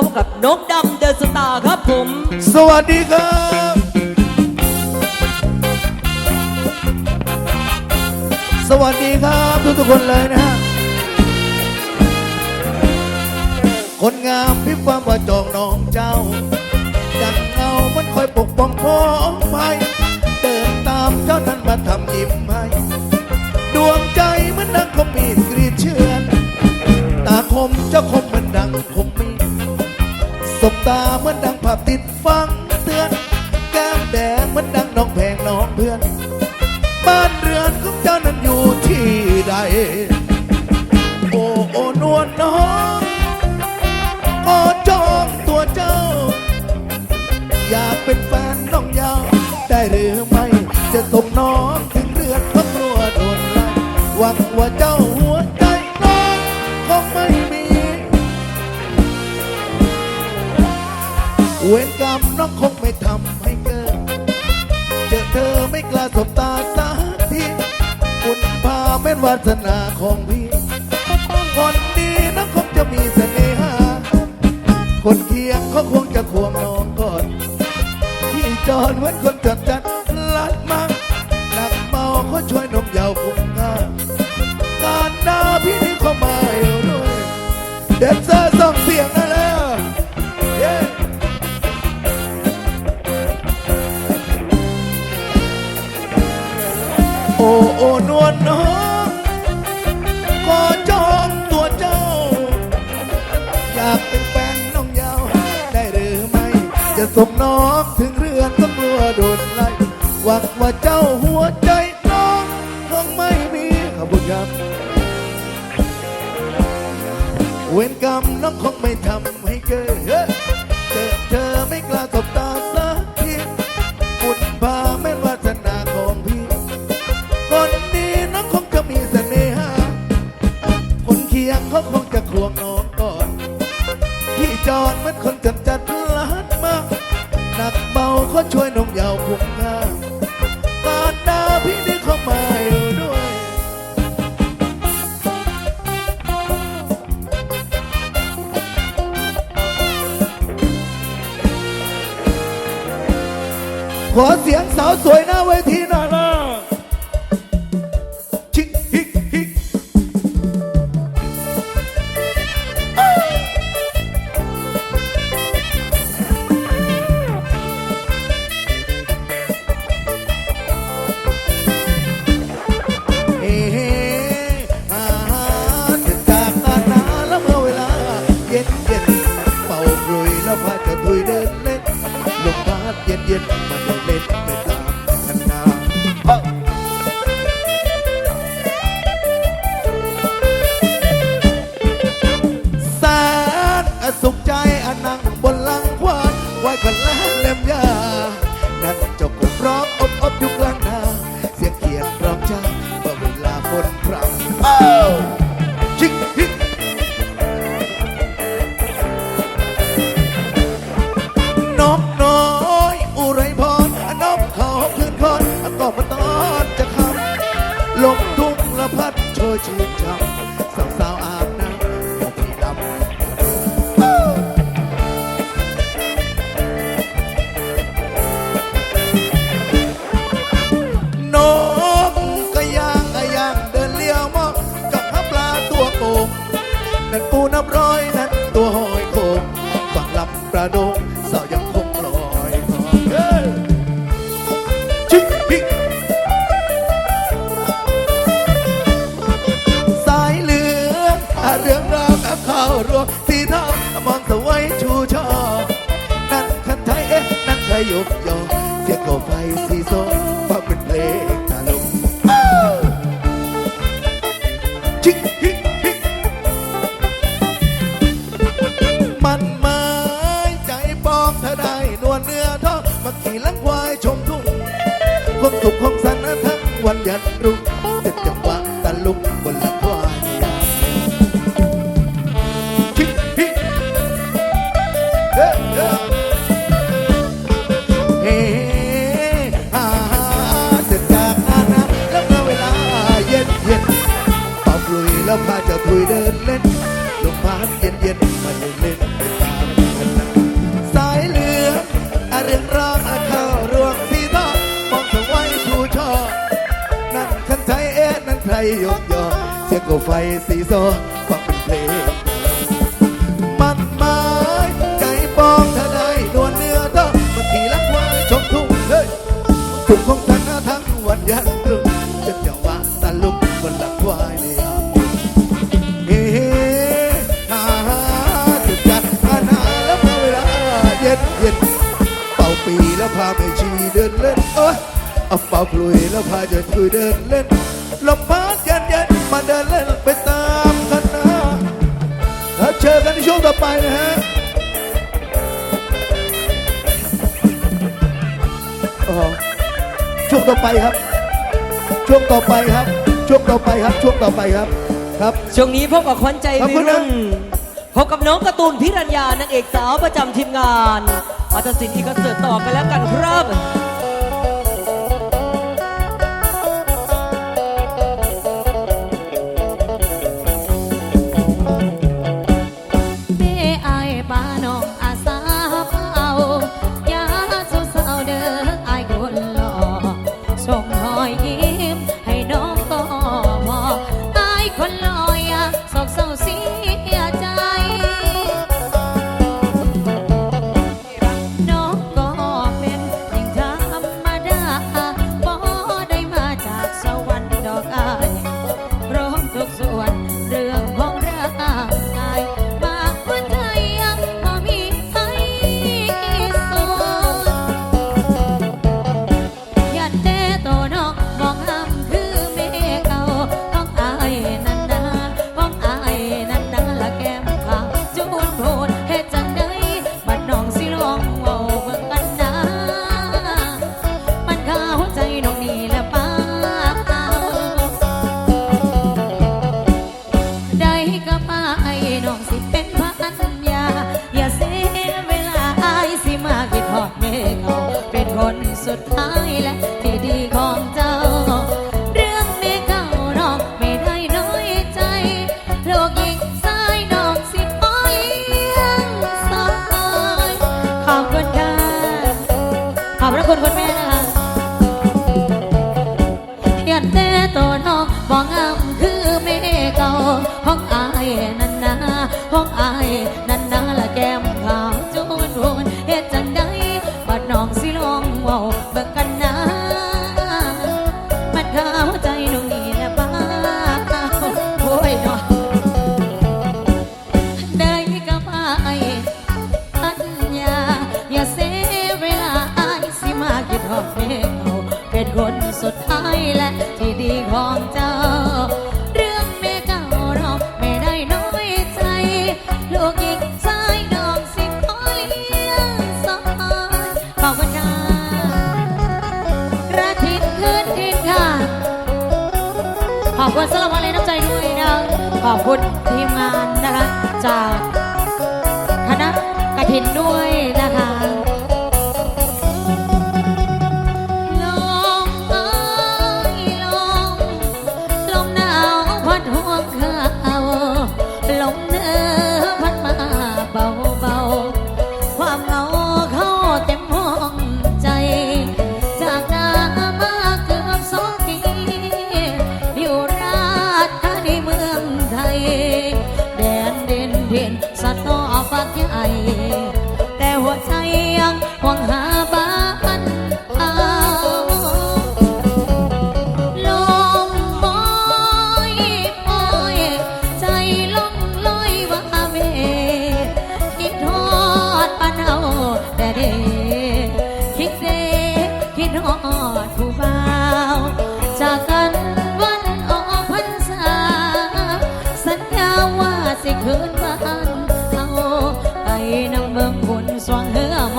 พบกับนกดำเดอะสตาร์ครับผม สวัสดีครับ สวัสดีครับทุกทุกๆคนเลยนะฮะ คนงามพิความาจองน้องเจ้า จังเงามันคอยปกป้องพ้องภัยเดินตามเจ้านั้นมาทำยิ้มให้ ดวงใจเหมันดังคมมีดกรีดเชือน ตาคมเจ้าคมเหมือนดังคม บตาเหมือนดังภาพติดฟังเตือนแก้มแดงเหมือนดังน้องแพงน้องเพื่อน บ้านเรือนของเจ้านั้นอยู่ที่ใด โอ้โอนวลน้องก็จองตัวเจ้า อยากเป็นแฟนน้องยาว ได้หรือไม่จะส่งน้องถึงเรือนเพราะกลัวโดนไล่หวังว่าเจ้าำน้องคงไม่ทำให้เกิดเจอเธอไม่กล้าสบตาสักทีคุณพาแม่นวาสนาของพี่คนดีน้องคงจะมีเสน่หาคนเคียงเขาคงจะควงน้องก่อนที่จอดเหมือนคนจัดจัดากเป็นแฟนน้องยาว ได้หรือไม่ จะส่งน้องถึงเรือนก็กลัวโดนไล่หวังว่าเจ้าหัวใจน้องคงไม่มีขอบคุณครับ เวรกรรมน้องคงไม่ทำ ขอเสียงสาวสวยหน้าเวทีหน่อยำ ยกยอเสียงก่อไฟสีส้มฟังเป็นเพลง ใครยกยอเสียกับไฟสีโซวามเป็นเพลงมันไม้ใจปองเทนายนวลเนื้อดอกมันขี่ลักวายชมทุ่งเฮ้ยทุ่งของทั้งน้าทั้งวันยันรุ่งจะเที่ยวว่าตะลุกบนหลักวายเนี่ยเฮ้ฮ่าฮ่าจุดจัดอาณาแล้วเวลาเย็นเย็นเป่าปีแล้วพาไปชีเดินเล่นเอ้ยเอาเป่าปลุยแล้วพาใจคุยเดินเล่น ลำบากเย็นเย็นมาเดินเล่นไปตามกันนะแล้วเจอกันในช่วงต่อไปนะฮะช่วงต่อไปครับ ช่วงต่อไปครับ ช่วงต่อไปครับ ช่วงต่อไปครับ ครับ ช่วงนี้พบกับขวัญใจวัยรุ่นพบกับน้องการ์ตูนพิรัญญานางเอกสาวประจำทีมงานอาตสินอีกเสิร์ตต่อกันแล้วกันครับ 风啊。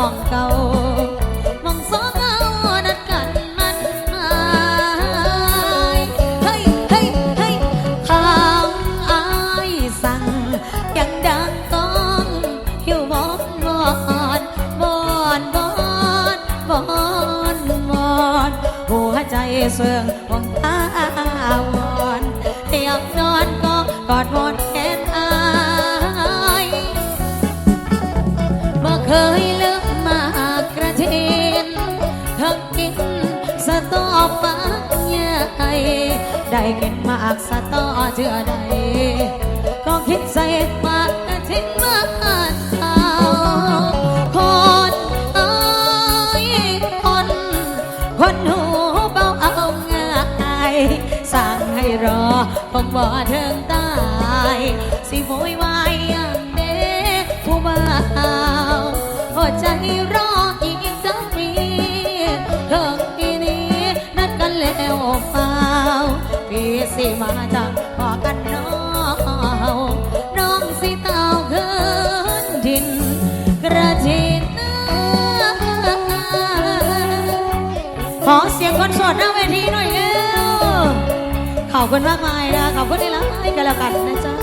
องเก่ามองสองเอานัดกันมันหายเฮ้ยเฮ้ยเฮ้ยข้างอายสั่งยังดังต้องหิวมองนอนบอนบอนบอนบอนหัวใจเสื่อง อคงบ่เทิงตาย สิโวยวายอย่างเด็ผู้บ่าวอดใจรออีกสักปีเถิงปีนี้นัดกันแล้วเปล่าพี่สิมาจา อบคุณมากมายนะขอบคุณที่รักให้กันแล้วกันนะจ๊ะ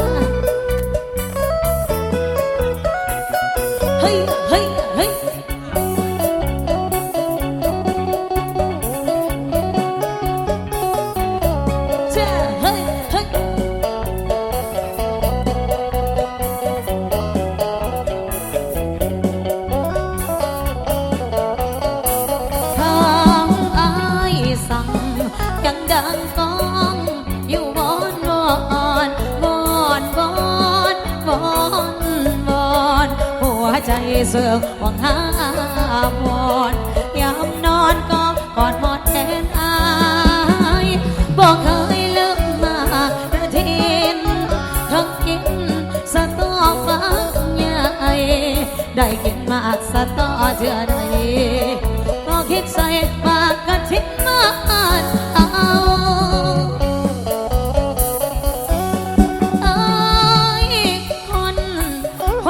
เฮ้ย เฮ้ย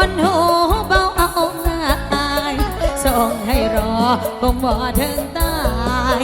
คนหูเบาเอาง่ายส่งให้รอคงบ่ถึงตาย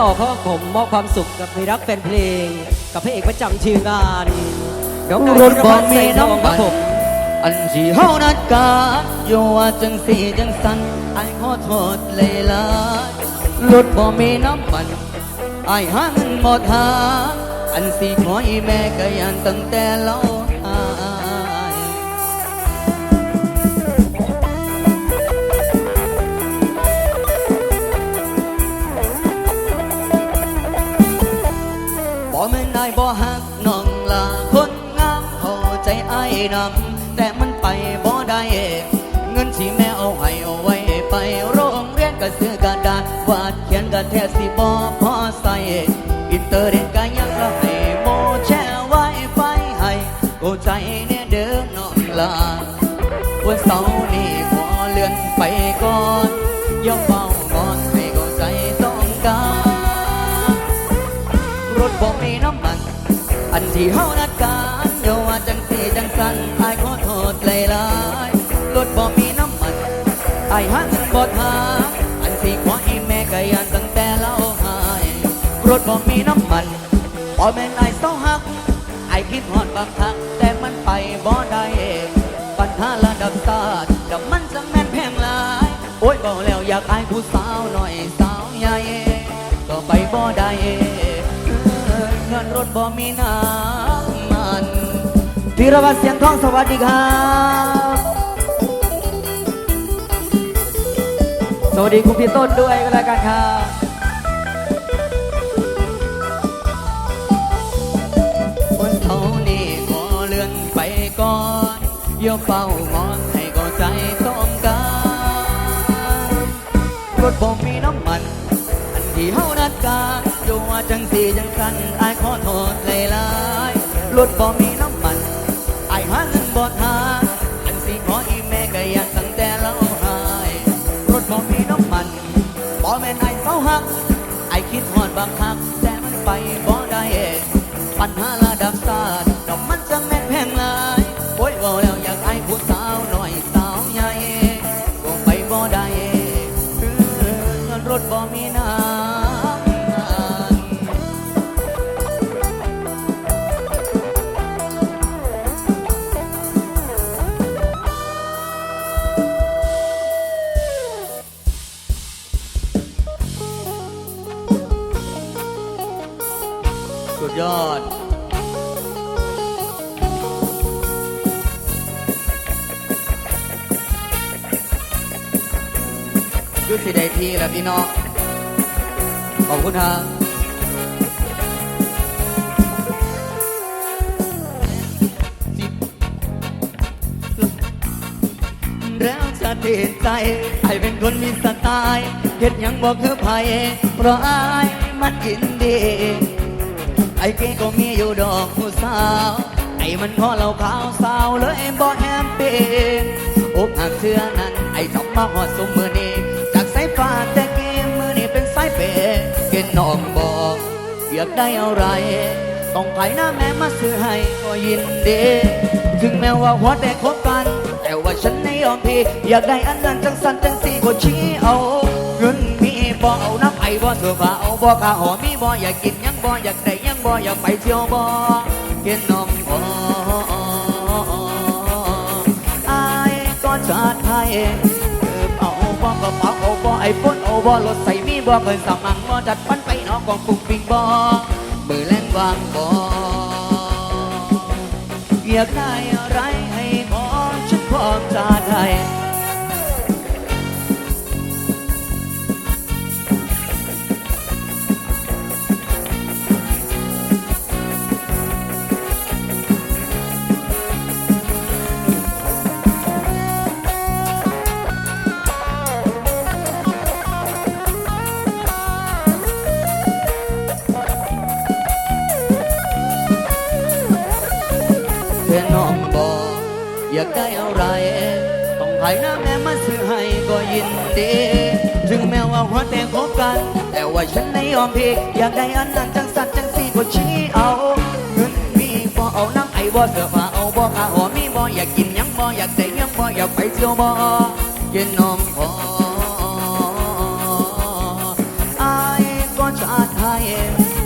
ต่อเพราะว่าผมมอบความสุขกับมีรักแฟนเพลง กับพระเอกประจำทีมงานน้องรถบ่มีน้องครับผมอันที่เฮานัดกันอยู่ว่าจังสีจังสันไอ้ขอโทษเลยละรถบ่มีน้ำมันไอ้หาเงินหมดหาอันสิขออีแม่ก็ยันตั้งแต่เรา หายบ่แม่นนายบ่ฮักน้องลาคนงามเข้าใจไอ้ายนำแต่มันไปบ่ได้เงินที่แม่เอาให้เอาไว้ไปโรงเรียนก็ซื้อกระดาษวาดเขียนก็แทบสิบ่พอใส่อินเตอร์เน็ตก็ยังละให้โมแชร์ไว้ไฟให้กูใจเนี่ยเด้อน้องลาวันเสาร์นี้ขอเลื่อนไปก่อนอย่าเฝ้า ที่เฮานัดกันเดี๋ยวว่าจังสีจังสันอายขอโทษหลายๆรถบ่มีน้ำมันอายหักบ่ทางอันที่ขออีแม่ก็ยันตั้งแต่เล่าหายรถบ่มีน้ำมันบ่แม่นอายเศร้าหักอายคิดฮอดบางครั้งแต่มันไปบ่ได้ปัญหาระดับชาติแต่มันจะแม่นแพงหลายโอ้ยบอกแล้วอยากอายผู้สาวหน่อยสาวใหญ่ก็ไปบ่ได้ ถบ่มีน้ำมันธีรวัตรเสียงทองสวัสดีครับ สวัสดีคุณพี่ต้นด้วยก็แล้วกันครับวันเท่านี้ขอเลื่อนไปก่อนย่าเฝ้างอนให้เข้าใจต้องการรถบ่มี ที่เฮานัดกันอยู่ว่าจังสีจังสันอายขอโทษหลายๆรถบ่มีน้ำมันอายหาเงินบ่ทางอันสิขออีแม่ก็อยากตั้งแต่เราหายรถบ่มีน้ำมันบ่แม่นไอ้เศร้าหักไอ้คิดฮอดบางครั้งแต่มันไปบ่ได้ปัญหาระดับชา ดยอด ยุสิได้ทีและพี่น้องขอบคุณครับแล้วจะเตินใจไอเป็นคนมีสไตล์เห็ดยังบอกเธอภัยเพราะอายมันกินดี ไอ้เก๋ก็มีอยู่ดอกผู้สาว ไอ้มันพอเราขาวสาวเลยบ่แฮมปี้อกหักเชื่อนั้น ไอ้จับมาหอดสมมือนี้จากสายฟ้าแต่เกมมือนี้เป็นสายเปย์เกณฑ์น้องบอกอยากได้อะไร ต้องไปหน้าแม่มาซื้อให้ก็ยินดีถึงแม้ว่าหัวแต่คบกัน แต่ว่าฉันไม่ยอมพี่อยากได้อันนั้นจังสันจังสีก็ชี้เอาเงินมีบ่เอาน้ำไอบ่เสื้อผ้าเอาบ่ข้าหอมมีบ่อยากกิน บ่อยากได้ยังบ่อยากไปเที่ยวบ่เกินน้องบ่อายก็จัดให้เก็บเอาบ่กระเป๋าเอาบ่ไอโฟนเอาบ่รถใส่มีบ่เคยสมังบ่จัดฟันไปนอกกองปุกปิงบ่มือแรงวางบ่อยากได้อะไรให้ขอฉันพร้อมจะได้ น้าแม่มาซื้อให้ก็ยินดี ถึงแม้ว่าหัวแต่งคบกัน แต่ว่าฉันไม่ยอมพี่อยากได้อันนั้นจังสัตว์จังสีก็ชี้เอาเงินมีบ่เอาน้ำไอบ่เสื้อผ้าเอาบ่ข้าวหอมมีบ่อยากกินยังบ่อยากได้ยังบ่อยากไปเที่ยวบ่เย็นน้องพออก็จะให้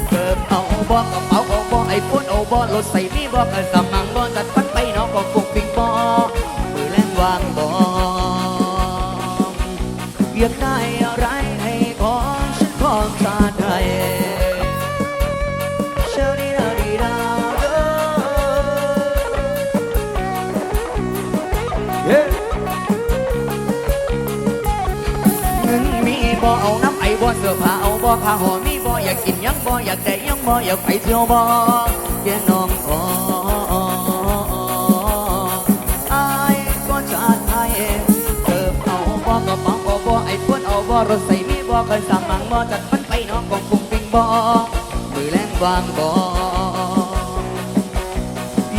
เกิบเอาบ่กระเป๋าเอาบ่ไอโฟนเอาบ่รถใส่มีบ่กระสมังบ่ตัดปันไปน้องก็คงปิงบ่มือแรงวางบ่ บ่เอาน้ำไอบ่เสื้อผ้าเอาบ่ผ้าห่อมีบ่อยากกินยังบ่อยากได้ยังบ่อยากไปเที่ยวบ่แค่น้องขออายก็จะให้เติบเอาบ่กระป๋าเอาบ่ไอพ่นเอาบ่รถใส่มีบ่เคยสามังบ่จัดมันไปน้องกองกุ้งปิงบ่มือแรงวางบ่อ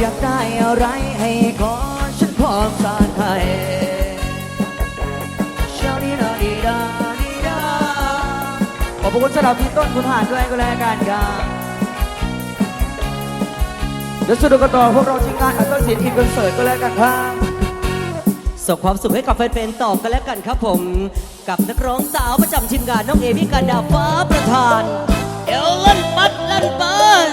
ยากได้อะไรให้ขอฉันพร้อมสานให้ คุณสำหรับพี่ต้นคุณหานด้วยก็แล้วกันครับเดี๋ยวสนุกกันต่อพวกเราทีมงานอัลต้นศิลป์อินคอนเสิร์ตก็แล้วกันครับส่งความสุขให้กับแฟนๆต่อกันแล้วกันครับผม กับนักร้องสาวประจำทีมงานน้องเอพิการดาฟ้าประธาน เอลลันปัดลันปัด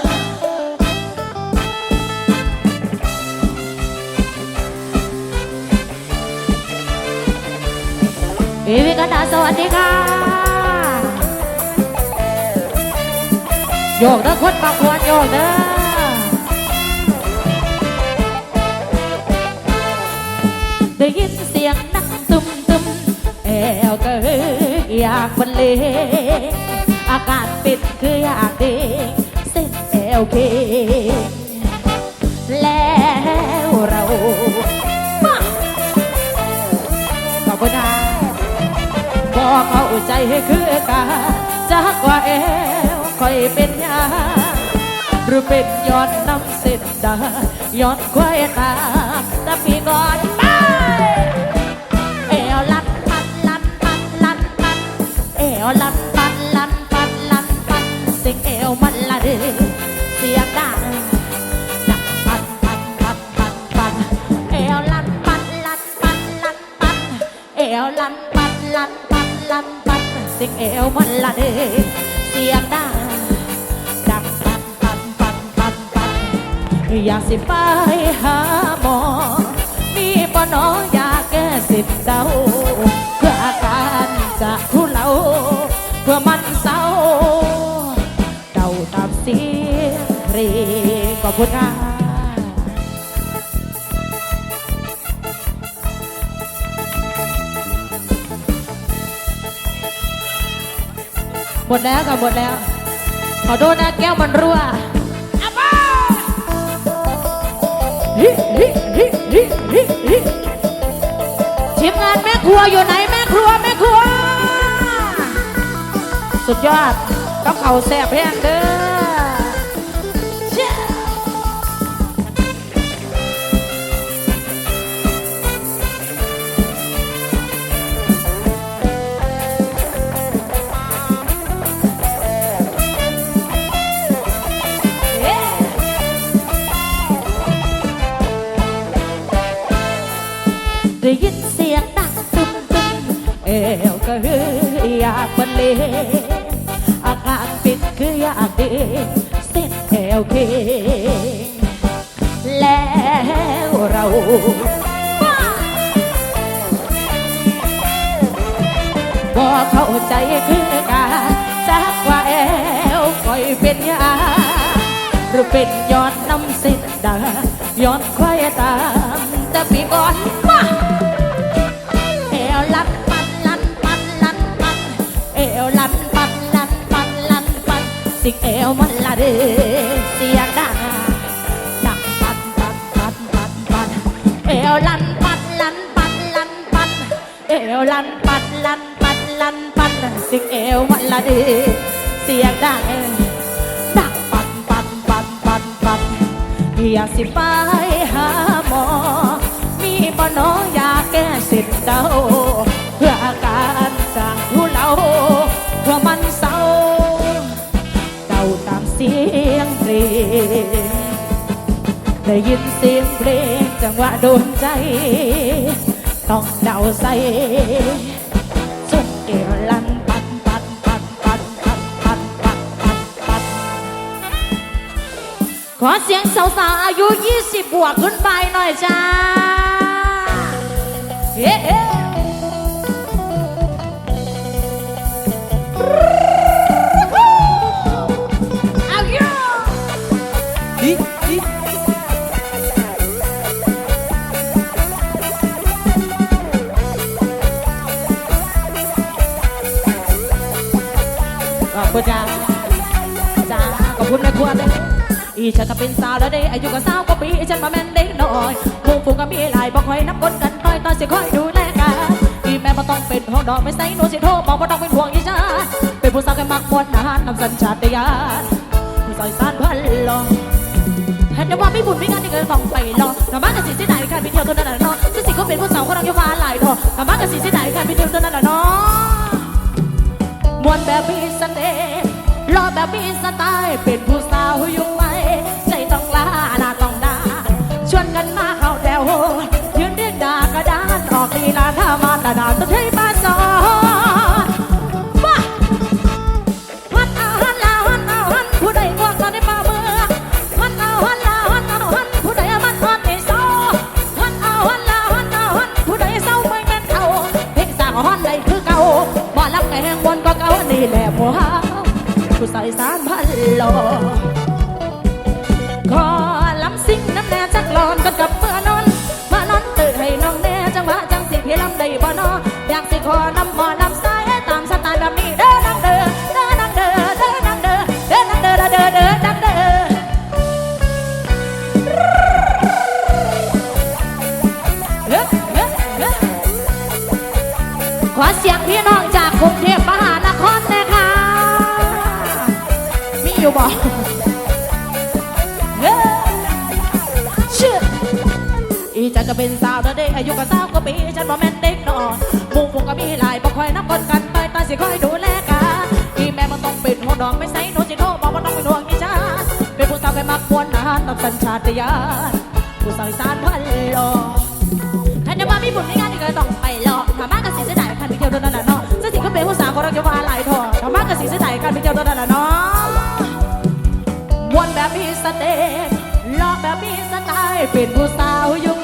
พี่วิกันดาสวัสดีค่ะ ยกเด้อคนบางควรโยกเด้อได้ยินเสียงนักตุ้มตุ้มแอวก็อยากบรรเลงอากาศปิดคืออยากเด้งเส้นแอวเคแล้วเราขอบคุณนะบอกเอาใจให้คือกา เป็นยาหรือเป็นย้อนน้ำเส้นดาย้อนควายตาต่พี่ก่อนไปเอวลันปันลันปันลันปันเอวลันปันลันปันลันปันเสียงเอวมันละเดเสียงดังดังปันปันปันปันปันเอวลันปันลันปันลันปันเอวลันปันลันปันลันปันเสียงเอวมันละเดเสียงดัง อยากสิไปหาหมอ มีปนออยากแก้สิบเดาเพื่ออาการจะทุเลาเพื่อมันเศร้าเดาตามเสียงเพลงขอบคุณค่ะขดแล้วค่ะหมดแล้ว ขอโทษนะแก้วมันรั่ว ทีมงานแม่ครัวอยู่ไหนแม่ครัวแม่ครัว สุดยอดต้องเข่าแสบแห้งเด้อ ออยากบรรเลงอาการปิดคืออยากเด้งเส้นแอวเคงแล้วเราบ่เข้าใจคือการจักว่าแอวคอยเป็นยาหรือเป็นย้อนน้ำเส้นดาย้อนควายตามแต่ปีก่อนมา สิ่งเอวมันละเดเสียงดังดังปันปันปันปันปันเอวลันปันลันปันลันปันเอวลันปันลันปันลันปันสิ่งเอวมันละเดเสียงดังดักปันปันปันปันปันอยากสิไปหาหมอ มีบ่น้องยาแก้สิทธิ์เดา ได้ยินเสียงเพลงจังหวะโดนใจ ต้องเดาใส่ส่วนเอวลันปัดปัดปัดปัดปัดปัดปัดปัดปัดขอเสียงสาวๆอายุ 20 บวกขึ้นไปหน่อยจ้าเฮ้ ขอบคุณจ้าจ้าขอบคุณแม่ครัวเลยอีฉันก็เป็นสาวแล้วได้อายุก็สาวก็ปีฉันมาแม่นเด็กน้อยหมู่ฝูงก็มีหลายบอกคอยนับคนกันต่อยต่อยสิคอยดูแลกันอีแม่บ่ต้องเป็นห่วงดอกไม่ใส่หนูสิโทรบอกบ่ต้องเป็นห่วงอีจ้าเป็นผู้สาวแค่มักมวนนานนำสัญชาตญาณผู้ซอยสานพันลองเห็นแต่ว่าไม่บุญไม่งานที่เกิดต้องไปรอกลับบ้านกับสิสิไหนกันไปเที่ยวตัวนั้นน่ะเนาะสิสิก็เป็นผู้สาวคนรักยฟ้าหลายดอกกลับบ้านกับสิสิไหนกันไปเที่ยวตัวนั้นน่ะเนาะ มวนแบบมีสเตย์รอแบบมีสไตล์ เป็นผู้สาวอยู่ไหมใจต้องลาหน้าต้องดาชวนกันมาเข้าแถวยืนเรียงดากระดานออกลีลาท่ามาตาดาตะเทย อีจันก็เป็นสาวแล้วเด็กอายุก็สาวก็ปีฉันบ่แม่นเด็กนอยหมู่ฝูงก็มีหลายบ่คอยนับคนกันไปตาสิคอยดูแลกันอีแม่มันต้องเป็นหัวดอกไม่ใส่หนูสิโทรบอกว่าต้องเป็นห่วงอีฉันเป็นผู้สาวแค่มักมวนนานต้องสัญชาตญาณผู้สาวอีสานพันหล่อท่านจะว่ามีบุญมีงานที่ก็ต้องไปหรอกถ้ามากก็สิเสียดายคันไปเที่ยวโดนนั่นน่ะเนาะซึ่งสิก็เป็นผู้สาวของเราจะว่าหลายทอถ้ามากก็สิเสียดายคันไปเที่ยวโดนนั่นน่ะเนาะวนแบบมีสเตปหลอกแบบมีสไตล์เป็นผู้สาวอยู่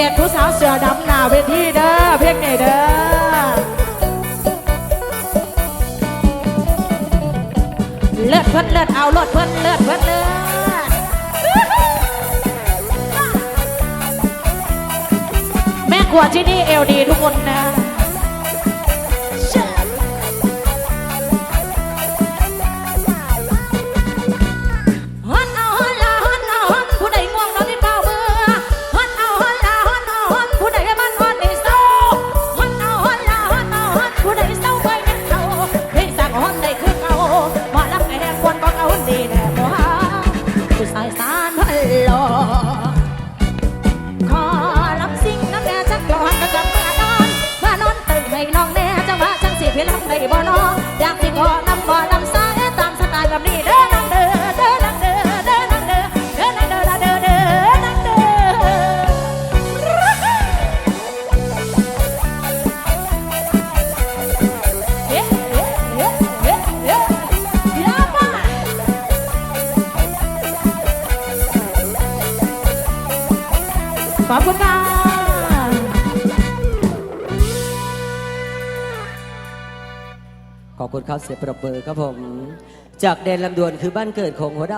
เด็กผู้สาวเสือดำหน้าเวทีเด้อเพียงนี่เด้อเลิศเพิ่นเลิศเอาเลิศเพิ่นเลิศเพิ่นเลิศแม่กวดที่นี่เอวดีทุกคนนะ ครัเสียประเบอร์ครับผม จากแดนลำดวนคือบ้านเกิดของหัวหน้า